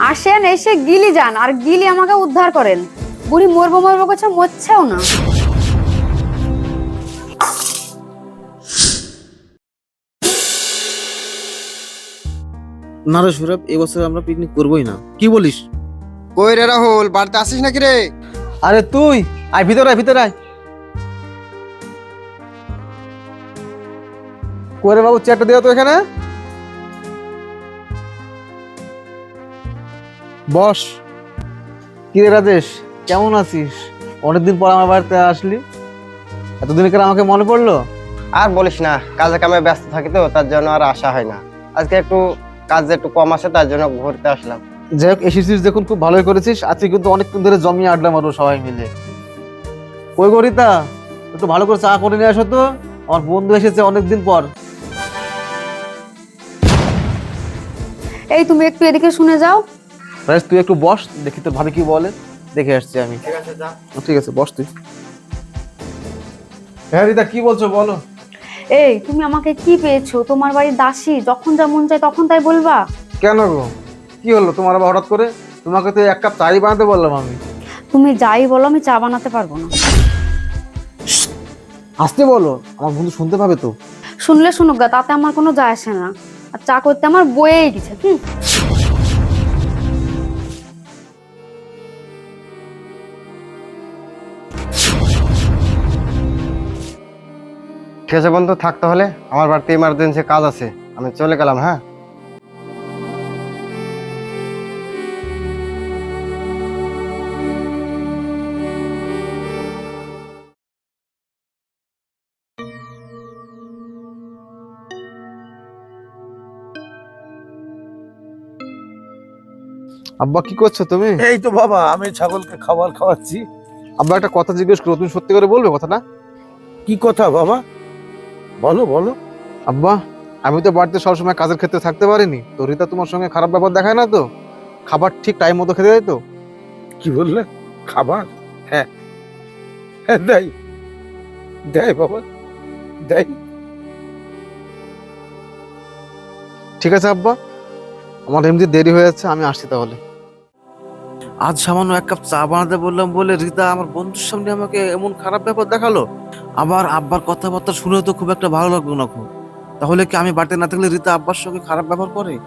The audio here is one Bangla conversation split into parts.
আসেন এসে গিলি যান। আর গিলি আমাকে উদ্ধার করেন। বুড়ি মরবো মরবো করছে মরছেও না। না রে সৌরভ এবছর আমরা পিকনিক করবোই না। কি বলিস? কই রে রাহুল বাড়িতে আসিস নাকি রে? আরে তুই আয় ভিতরে আয় ভিতরে আয়। করে বাবু চেয়ারটা দেওয়া তো এখানে। বস কি রে রাজেশ কেমন আছিস? অনেকদিন পর আমার বাড়িতে আসলি। এতদিন করে আমাকে মনে পড়ল? আর বলিস না কাজে কামে ব্যস্ত থাকি তো তার জন্য আর আসা হয় না। আজকে একটু কাজ একটু কম আছে তার জন্য ঘুরতে আসলাম। যাই হোক এসেছিস দেখুন খুব ভালোই করেছিস। আজকে কিন্তু অনেকক্ষণ ধরে জমিয়ে আড্ডা মারবো সবাই মিলে। কই গরিতা একটু ভালো করে চা করে নিয়ে আসো তো। আমার বন্ধু এসেছে অনেকদিন পর। এই তুমি একটু এদিকে শুনে যাও। রাজেশ তুই একটু বস দেখি তোর ভাবি কি বলে। দেখে আসছি আমি। ঠিক আছে যা। ঠিক আছে বস তুই। হ্যাঁ রিতা কি বলছো বলো। এই তুমি আমাকে কি পেয়েছ? তোমার বাড়ির দাসী যখন যা মন চায় তখন তাই বলবা? কেন গো? কি হলো তোমার আবার হঠাৎ করে? তোমাকে তো এক কাপ চাই বানাতে বললাম আমি। তুমি যাই বলো আমি চা বানাতে পারব না। আসতে বলো আমার বন্ধু শুনতে পাবে তো। শুনলে শুনুক গা তাতে আমার কোনো যায় আসে না। আর চা করতে আমার বয়েই গেছে হুম। ঠিক আছে বন্ধু থাকতে হলে আমার বাড়িতে ইমার্জেন্সি কাজ আছে। আমি চলে গেলাম হ্যাঁ? আব্বা কি করছ তুমি? এই তো বাবা আমি ছাগলকে খাবার খাওয়াচ্ছি। আব্বা একটা কথা জিজ্ঞেস করো। তুমি সত্যি করে বলবে কথাটা? কি কথা বাবা? বলো বলো। আব্বা আমি তো বাড়িতে সবসময় কাজের ক্ষেত্রে থাকতে পারিনি। তো রিতা তোমার সঙ্গে খারাপ ব্যাপার দেখায় না তো? খাবার ঠিক টাইম মতো খেতে দেয় তো? কি বললে? খাবার? হ্যাঁ। হ্যাঁ দেয়। দেয় বাবা। দেয়। ঠিক আছে আব্বা। আমার এমনি দেরি হয়ে যাচ্ছে আমি আসছি তাহলে। আজ সামান্য এক কাপ চা বানাতে বললাম বলে রিতা আমার বন্ধুর সামনে আমাকে এমন খারাপ ব্যাপার দেখাল। আবার আব্বার কথাবার্তা শুনেও তো খুব একটা ভালো লাগল না খুব। তাহলে কি আমি বাড়িতে না থাকলে রিতা আব্বার সঙ্গে খারাপ ব্যবহার করে?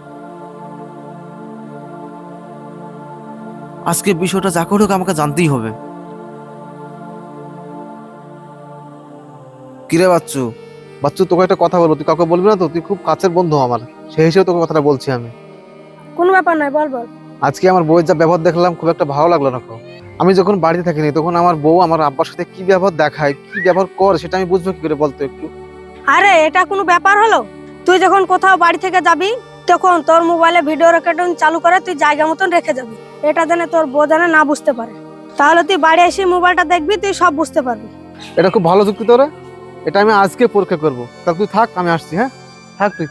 আজকে বিষয়টা যা করে হোক আমাকে জানতেই হবে। কিরে বাচ্চু? বাচ্চু তোকে একটা কথা বলব। তুই কাউকে বলবি না তো? তুই খুব কাছের বন্ধু আমার। সেই হিসেবে তোকে কথাটা বলছি আমি। কোনো ব্যাপার নয় বল বল। আজকে আমার বউয়ের যা ব্যবহার দেখলাম খুব একটা ভালো লাগল না। আমি যখন বাড়িতে থাকিনি তখন আমার বউ আমার আব্বার সাথে কি ব্যবহার দেখায় কি ব্যবহার করে সেটা আমি বুঝব কি করে বলতো একটু? আরে এটা কোনো ব্যাপার হলো? তুই যখন কোথাও বাড়ি থেকে যাবি তখন তোর মোবাইলে ভিডিও রেকর্ডিং চালু করে তুই জায়গা মতন রেখে যাবি। এটা যেন তোর বউ যেন না বুঝতে পারে। তাহলে তুই বাড়ি এসে মোবাইলটা দেখবি তুই সব বুঝতে পারবি। এটা খুব ভালো যুক্তি তোরা। এটা আমি আজকে পরীক্ষা করব। তা তুই থাক আমি আসছি হ্যাঁ? থাক তুই।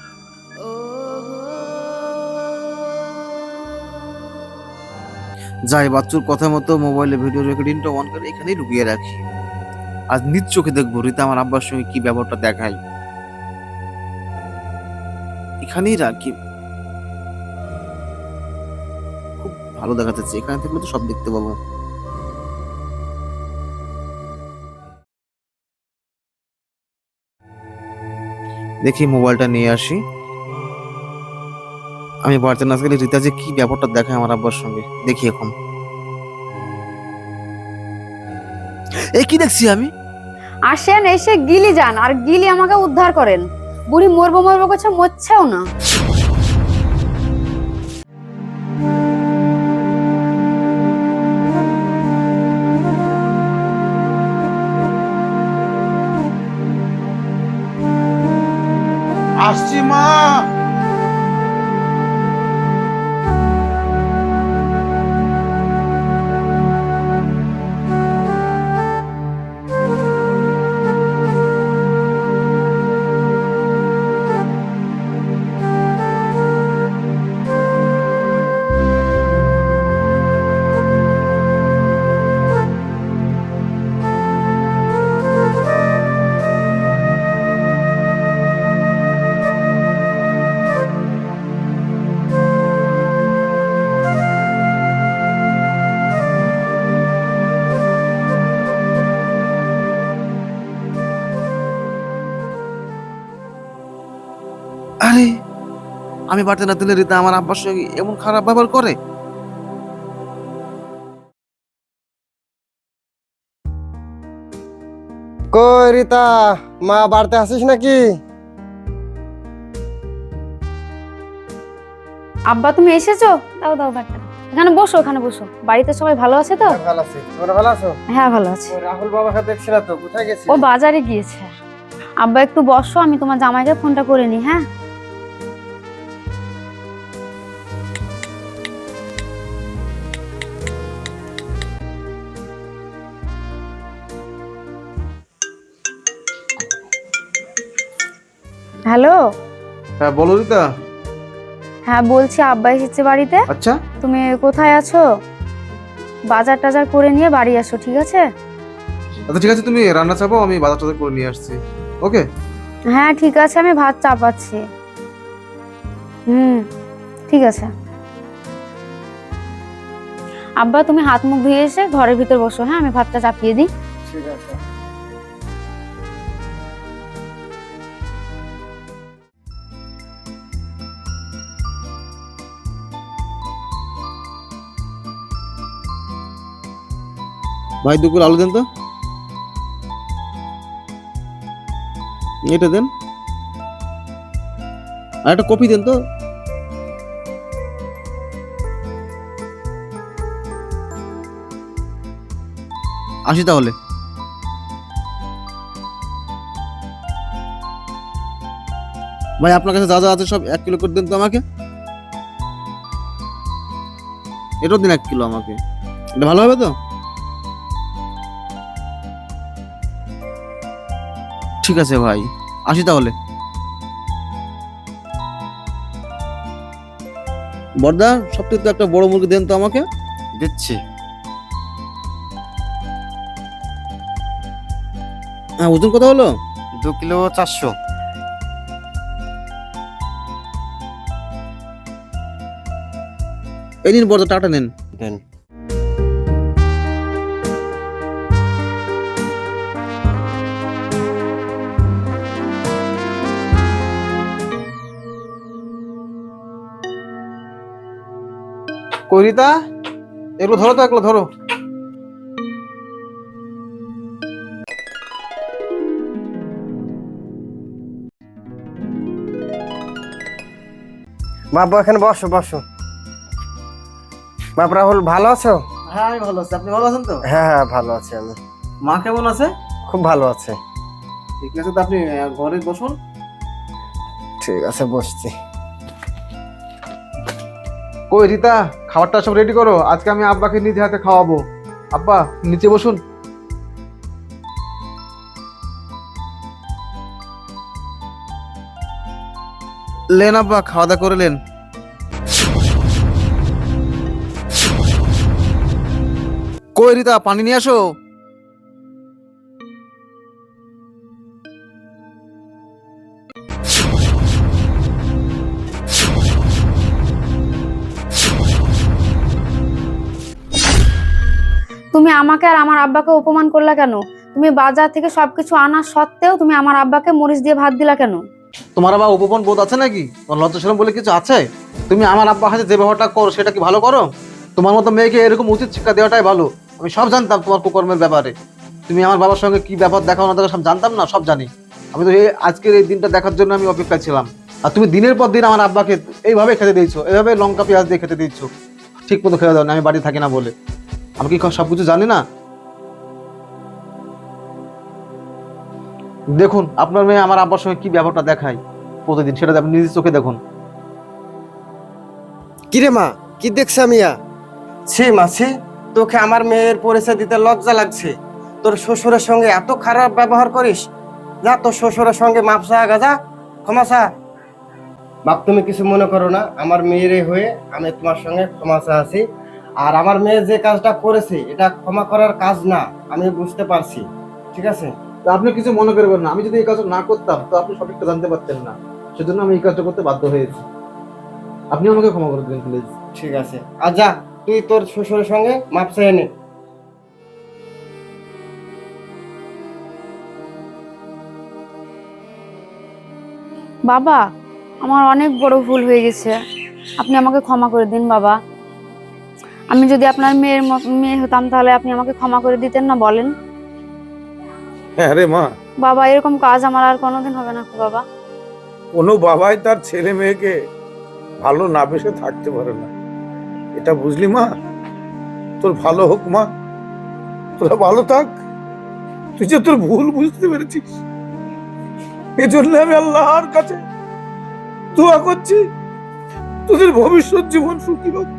যাই, বাচ্চুর কথা মতো মোবাইলে ভিডিও রেকর্ডিংটা অন করে এখানেই লুকিয়ে রাখি। আজ নিজ চোখে দেখব, রীতা আমার আব্বার সঙ্গে কি ব্যবহারটা দেখায়। এখানেই রাখি। খুব ভালো দেখা যাচ্ছে এখানে থাকলে তো সব দেখতে পাবো। দেখি মোবাইলটা নিয়ে আসি। আমি বাড়িতে না গেলে রীতা যে কি ব্যাপারটা দেখায় আমার আব্বার সঙ্গে? দেখি এখন। এই কি দেখছি আমি? আসেন এসে গিলি যান আর গিলি আমাকে উদ্ধার করেন। বুড়ি মরবো মরবো করছে মরছেও না। আসছি মা। আমি বাড়িতে না দিলে রীতা আমার আব্বার সঙ্গে এমন খারাপ ব্যবহার করে। কই রিতা মা বাড়িতে আসিস নাকি? আব্বা তুমি এসেছ? দাও দাও এখানে বসো এখানে বসো। বাড়িতে সবাই ভালো আছে তো? ভালো আছি। তোমরা ভালো আছো? হ্যাঁ ভালো আছে। রাহুল বাবাকে দেখছি না তো কোথায় গেছি ও বাজারে গিয়েছে। আব্বা একটু বসো আমি তোমার জামাইকে ফোনটা করে নি হ্যাঁ? হ্যালো? হ্যাঁ বলো রীতা হ্যাঁ বলছি আব্বা এসেছে বাড়িতে। আচ্ছা। তুমি কোথায় আছো? বাজার টাজার করে নিয়ে বাড়ি আসো ঠিক আছে? আচ্ছা ঠিক আছে তুমি রান্না চাপাও আমি বাজার টাজার করে নিয়ে আসছি। ওকে? হ্যাঁ ঠিক আছে আমি ভাত চাপাচ্ছি। হুম ঠিক আছে। আব্বা তুমি হাত মুখ ধুয়ে এসে ঘরের ভিতর বসো হ্যাঁ আমি ভাতটা চাপিয়ে দিই। ঠিক আছে। ভাই, দুপুর আলু দেন তো। এটা দেন। আর একটা কপি দেন তো। আসি তাহলে। ভাই, আপনার কাছে যা যা আছে সব এক কিলো করে দেন তো আমাকে। এটাও দিন এক কিলো আমাকে। এটা ভালো হবে তো? ঠিক আছে ভাই। আসি তাহলে। বর্দা সবথেকে তো একটা বড় মুরগি দেন তো আমাকে। দিচ্ছি। হ্যাঁ ওজন কত হলো? দু কিলো চারশো। এই নিন বর্দা টাটা নেন। দেন। করিতা এগুলো ধরো তো এগুলো ধরো। বাবু এখানে বসো বসো। বাপ রাহুল ভালো আছো? হ্যাঁ আমি ভালো আছি। আপনি ভালো আছেন তো? হ্যাঁ হ্যাঁ ভালো আছি আমি। মা কেমন আছে? খুব ভালো আছে। ঠিক আছে তো আপনি ঘরে বসুন। ঠিক আছে বসছি। কই রিতা? খাবারটা সব রেডি করো। আজকে আমি আব্বাকে নিজে হাতে খাওয়াবো। আব্বা, নিচে বসুন। লেন আব্বা, খাওয়া দাওয়া করে লেন। কই রিতা, পানি নিয়ে আসো? তুমি আমাকে আর আমার আব্বাকে অপমান করলা কেন? তুমি বাজার থেকে সবকিছু আনা সত্ত্বেও তুমি আমার আব্বাকে মরিচ দিয়ে ভাত দিলা কেন? তোমার আবার উপপন বোধ আছে নাকি? তোমার লজ্জা শরম বলে কিছু আছে? তুমি আমার আব্বা হাতে যে ব্যবহারটা করো, সেটা কি ভালো করো? তোমার মতো মেয়েকে এরকম উচিত শিক্ষা দেওয়াটাই ভালো। আমি সব জানতাম তোমার কুকর্মের ব্যাপারে। তুমি আমার বাবার সঙ্গে কি ব্যাপার দেখাও না সব জানতাম না? সব জানি। আমি তো এই আজকের এই দিনটা দেখার জন্য আমি অপেক্ষায় ছিলাম। আর তুমি দিনের পর দিন আমার আব্বাকে এইভাবে খেতে দিয়েছ। এইভাবে লঙ্কা, পেঁয়াজ দিয়ে খেতে দিচ্ছ ঠিক মতো খেতে দাও না, আমি বাড়ি থাকি না বলে। আমি কি সব কিছু জানি না? দেখুন আপনার মেয়ে আমার আব্বার সঙ্গে কি ব্যাপারটা দেখায় প্রতিদিন সেটা আপনি নিজের চোখে দেখুন। কিরে মা? কি দেখছে আমিয়া ছি মাছি তোকে আমার মেয়ের পরিচয় দিতে লজ্জা লাগছে। তোর শ্বশুরের সঙ্গে এত খারাপ ব্যবহার করিস? যা তোর শ্বশুরের সঙ্গে মাপসা গাজা ক্ষমাসা বাপ তুমি কিছু মনে করো না আমার মেয়ের হয়ে আমি তোমার সঙ্গে ক্ষমাসা আছি আর আমার মেয়ে যে কাজটা করেছে এটা ক্ষমা করার কাজ না আমি বুঝতে পারছি। ঠিক আছে? তা আপনি কিছু মনে করবেন না। আমি যদি এই কাজটা না করতাম তো আপনি সঠিকটা জানতে পারতেন না। সেজন্য আমি এই কাজটা করতে বাধ্য হয়েছি। আপনি আমাকে ক্ষমা করে দিন প্লিজ ঠিক আছে। আর যা তুই তোর শ্বশুরের সঙ্গে মাপসা এনে বাবা আমার অনেক বড় ভুল হয়ে গেছে। আপনি আমাকে ক্ষমা করে দিন বাবা। আমি যদি আপনার মেয়ের মেয়ে হতাম তাহলে আপনি আমাকে ক্ষমা করে দিতেন না বলেন? হ্যাঁ রে মা। বাবা এরকম কাজ আমার আর কোনোদিন হবে না বাবা। কোনো বাবাই তার ছেলে মেয়েকে ভালো না বেসে থাকতে পারে না। এটা বুঝলি মা? তোর ভালো হোক মা। তোরা ভালো থাক। তুই যে তোর ভুল বুঝতে পেরেছিস। এজন্য আমি আল্লাহর কাছে দোয়া করছি। তোদের ভবিষ্যৎ জীবন সুখী হোক।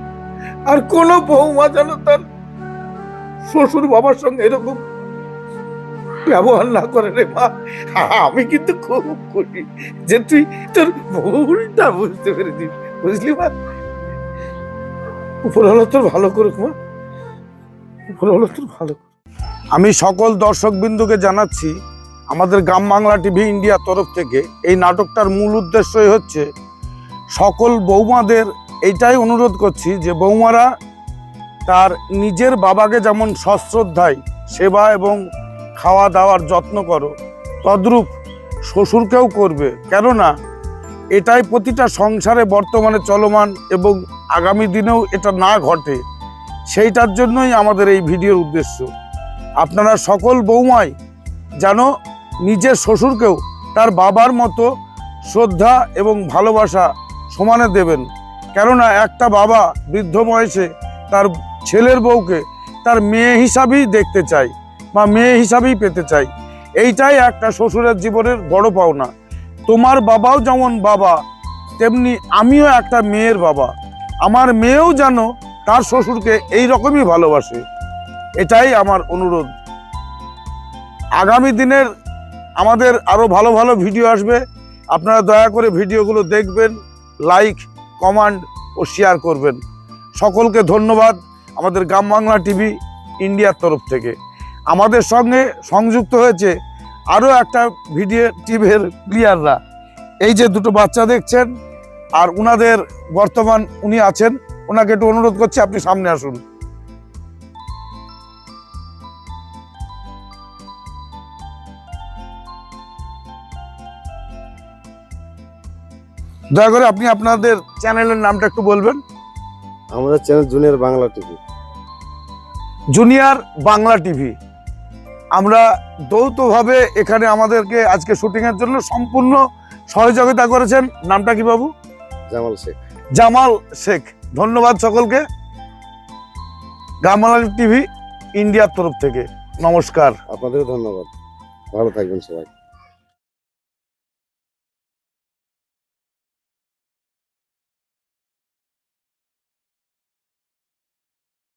আর কোনো বৌমা যেন তার শ্বশুর বাবার সঙ্গে এরকম ব্যবহার না করে রে মা। আমি কিন্তু খুব খুশি যে তুই তোর ভুলটা বুঝতে পেরেছিস। বুঝলি মা? উপর হলো তোর ভালো করুক মা। উপর হলো তোর ভালো আমি সকল দর্শক বিন্দুকে জানাচ্ছি, আমাদের গ্রাম বাংলা টিভি ইন্ডিয়া তরফ থেকে এই নাটকটার মূল উদ্দেশ্যই হচ্ছে, সকল বৌমাদের এইটাই অনুরোধ করছি যে বৌমারা তার নিজের বাবাকে যেমন সশ্রদ্ধায় সেবা এবং খাওয়া দাওয়ার যত্ন করো, তদ্রূপ শ্বশুরকেও করবে। কেননা এটাই প্রতিটা সংসারে বর্তমানে চলমান এবং আগামী দিনেও এটা না ঘটে। সেইটার জন্যই আমাদের এই ভিডিওর উদ্দেশ্য। আপনারা সকল বৌমাই যেন নিজের শ্বশুরকেও তার বাবার মতো শ্রদ্ধা এবং ভালোবাসা সমানে দেবেন। কেননা একটা বাবা বৃদ্ধ বয়সে তার ছেলের বউকে তার মেয়ে হিসাবেই দেখতে চাই বা মেয়ে হিসাবেই পেতে চাই। এইটাই একটা শ্বশুরের জীবনের বড় পাওনা। তোমার বাবাও যেমন বাবা, তেমনি আমিও একটা মেয়ের বাবা। আমার মেয়েও যেন তার শ্বশুরকে এই রকমই ভালোবাসে। এটাই আমার অনুরোধ। আগামী দিনের আমাদের আরও ভালো ভালো ভিডিও আসবে। আপনারা দয়া করে ভিডিওগুলো দেখবেন, লাইক কমেন্ট ও শেয়ার করবেন। সকলকে ধন্যবাদ আমাদের গ্রাম বাংলা টিভি ইন্ডিয়ার তরফ থেকে। আমাদের সঙ্গে সংযুক্ত হয়েছে আরও একটা ভিডিও টিভির প্লেয়াররা এই যে দুটো বাচ্চা দেখছেন, আর উনাদের বর্তমান উনি আছেন ওনাকে একটু অনুরোধ করছি আপনি সামনে আসুন। দয়া করে আপনি আপনাদের চ্যানেলের নামটা একটু বলবেন। আমাদের channel junior Bangla TV. Junior Bangla TV. আমরা যৌথভাবে এখানে আমাদেরকে আজকে শুটিংয়ের জন্য সম্পূর্ণ সহযোগিতা করেছেন। নামটা কি বাবু? জামাল শেখ। জামাল শেখ। ধন্যবাদ সকলকে। গামাল টিভি ইন্ডিয়ার তরফ থেকে। নমস্কার। আপনাদেরও ধন্যবাদ। ভালো থাকবেন সবাই।